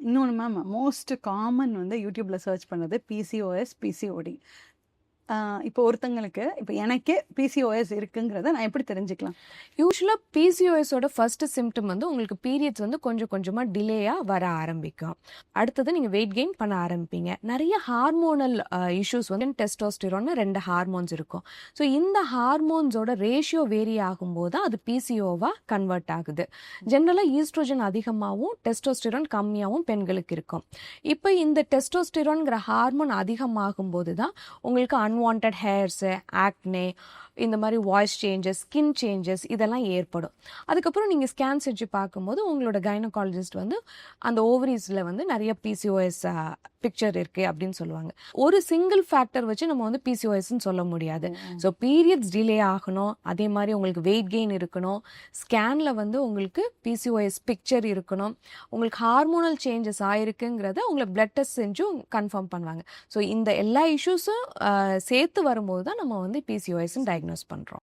இன்னொன்று ma'am most common வந்து யூடியூப்ல சர்ச் பண்ணது பிசிஓஎஸ் பிசிஓடி இப்போ ஒருத்தங்களுக்கு இப்போ எனக்கே பிசிஓஎஸ் இருக்குங்கிறத நான் எப்படி தெரிஞ்சுக்கலாம்? யூஸ்வலாக பிசிஓஎஸோட ஃபர்ஸ்ட் சிம்டம் வந்து உங்களுக்கு பீரியட்ஸ் வந்து கொஞ்சம் கொஞ்சமாக டிலேயாக வர ஆரம்பிக்கும். அடுத்தது நீங்கள் வெயிட் கெயின் பண்ண ஆரம்பிப்பீங்க. நிறைய ஹார்மோனல் இஷ்யூஸ் வந்து டெஸ்டோஸ்டிரோன்னு ரெண்டு ஹார்மோன்ஸ் இருக்கும். ஸோ இந்த ஹார்மோன்ஸோட ரேஷியோ வேரி ஆகும்போது அது பிசிஓவாக கன்வெர்ட் ஆகுது. ஜென்ரலாக ஈஸ்ட்ரோஜன் அதிகமாகவும் டெஸ்டோஸ்டிரோன் கம்மியாகவும் பெண்களுக்கு இருக்கும். இப்போ இந்த டெஸ்டோஸ்டிரோன்கிற ஹார்மோன் அதிகமாகும் போது தான் உங்களுக்கு unwanted hairs, acne, இந்த மாதிரி வாய்ஸ் சேஞ்சஸ் ஸ்கின் சேஞ்சஸ் இதெல்லாம் ஏற்படும். அதுக்கப்புறம் நீங்கள் ஸ்கேன் செஞ்சு பார்க்கும்போது உங்களோட கைனகாலஜிஸ்ட் வந்து அந்த ஓவரீஸில் வந்து நிறைய பிசிஓஎஸ் பிக்சர் இருக்குது அப்படின்னு சொல்லுவாங்க. ஒரு சிங்கிள் ஃபேக்டர் வச்சு நம்ம வந்து பிசிஓஎஸ்ன்னு சொல்ல முடியாது. ஸோ பீரியட்ஸ் டிலே ஆகணும். அதே மாதிரி உங்களுக்கு வெயிட் கெயின் இருக்கணும். ஸ்கேனில் வந்து உங்களுக்கு பிசிஓஎஸ் பிக்சர் இருக்கணும். உங்களுக்கு ஹார்மோனல் சேஞ்சஸ் ஆயிருக்குங்கிறத உங்களை பிளட் டெஸ்ட் செஞ்சும் கன்ஃபார்ம் பண்ணுவாங்க. ஸோ இந்த எல்லா இஷ்யூஸும் சேர்த்து வரும்போது தான் நம்ம வந்து பிசிஓஎஸ்ன்னு டயக்னோஸ் பண்ணுறோம்